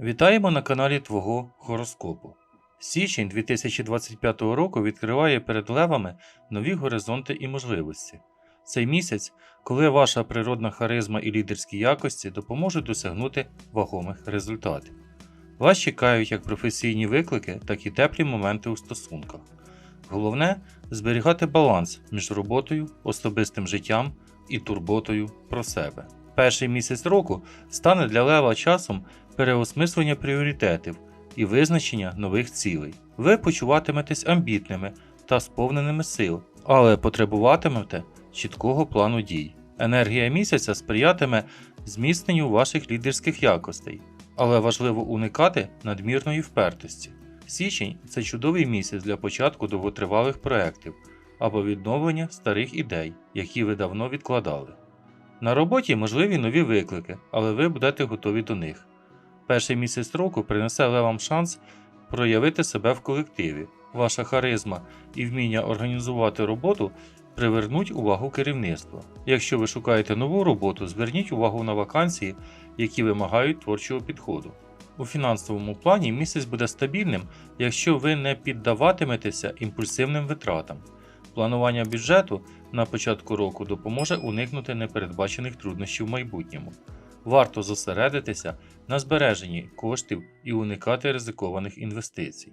Вітаємо на каналі Твого гороскопу. Січень 2025 року відкриває перед левами нові горизонти і можливості. Цей місяць, коли ваша природна харизма і лідерські якості допоможуть досягнути вагомих результатів. Вас чекають як професійні виклики, так і теплі моменти у стосунках. Головне зберігати баланс між роботою, особистим життям і турботою про себе. Перший місяць року стане для лева часом переосмислення пріоритетів і визначення нових цілей. Ви почуватиметесь амбітними та сповненими сил, але потребуватимете чіткого плану дій. Енергія місяця сприятиме зміцненню ваших лідерських якостей, але важливо уникати надмірної впертості. Січень це чудовий місяць для початку довготривалих проєктів або відновлення старих ідей, які ви давно відкладали. На роботі можливі нові виклики, але ви будете готові до них. Перший місяць року принесе левам шанс проявити себе в колективі. Ваша харизма і вміння організувати роботу привернуть увагу керівництва. Якщо ви шукаєте нову роботу, зверніть увагу на вакансії, які вимагають творчого підходу. У фінансовому плані місяць буде стабільним, якщо ви не піддаватиметеся імпульсивним витратам. Планування бюджету на початку року допоможе уникнути непередбачених труднощів в майбутньому. Варто зосередитися на збереженні коштів і уникати ризикованих інвестицій.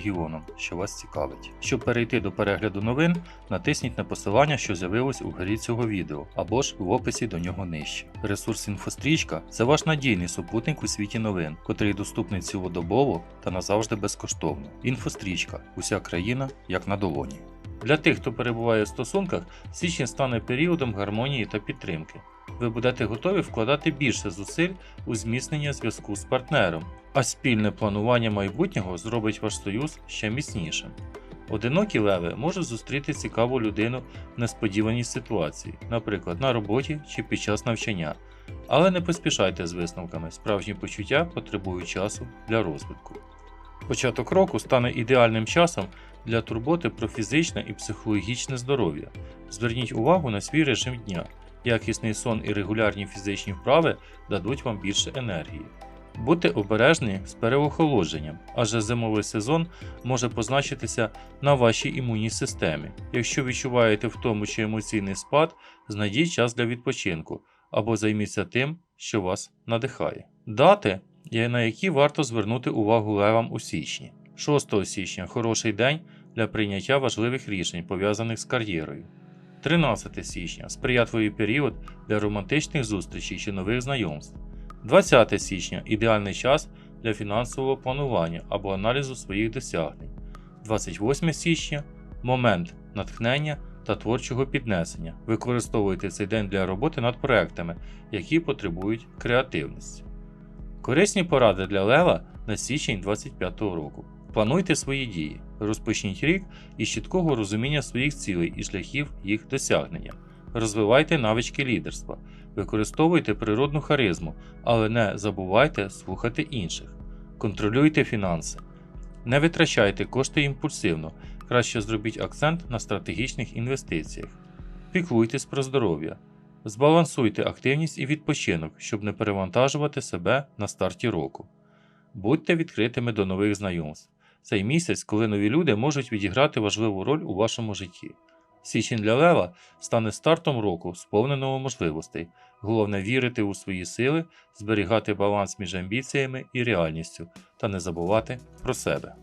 що вас цікавить. Щоб перейти до перегляду новин, натисніть на посилання, що з'явилось у горі цього відео, або ж в описі до нього нижче. Ресурс інфострічка це ваш надійний супутник у світі новин, котрий доступний цілодобово та назавжди безкоштовно. Інфострічка уся країна як на долоні. Для тих, хто перебуває в стосунках, січень стане періодом гармонії та підтримки. Ви будете готові вкладати більше зусиль у зміцнення зв'язку з партнером, а спільне планування майбутнього зробить ваш союз ще міцнішим. Одинокі леви можуть зустріти цікаву людину в несподіваній ситуації, наприклад, на роботі чи під час навчання. Але не поспішайте з висновками, справжні почуття потребують часу для розвитку. Початок року стане ідеальним часом для турботи про фізичне і психологічне здоров'я. Зверніть увагу на свій режим дня. Якісний сон і регулярні фізичні вправи дадуть вам більше енергії. Будьте обережні з переохолодженням, адже зимовий сезон може позначитися на вашій імунній системі. Якщо відчуваєте втому чи емоційний спад, знайдіть час для відпочинку або займіться тим, що вас надихає. Дати, на які варто звернути увагу левам у січні. 6 січня хороший день для прийняття важливих рішень, пов'язаних з кар'єрою. 13 січня сприятливий період для романтичних зустрічей чи нових знайомств. 20 січня ідеальний час для фінансового планування або аналізу своїх досягнень. 28 січня момент натхнення та творчого піднесення. Використовуйте цей день для роботи над проектами, які потребують креативності. Корисні поради для лева на січень 2025 року. Плануйте свої дії, розпочніть рік із чіткого розуміння своїх цілей і шляхів їх досягнення. Розвивайте навички лідерства, використовуйте природну харизму, але не забувайте слухати інших. Контролюйте фінанси. Не витрачайте кошти імпульсивно, краще зробіть акцент на стратегічних інвестиціях. Піклуйтесь про здоров'я. Збалансуйте активність і відпочинок, щоб не перевантажувати себе на старті року. Будьте відкритими до нових знайомств. Цей місяць, коли нові люди можуть відіграти важливу роль у вашому житті. Січень для Лева стане стартом року, сповненого можливостей. Головне вірити у свої сили, зберігати баланс між амбіціями і реальністю та не забувати про себе.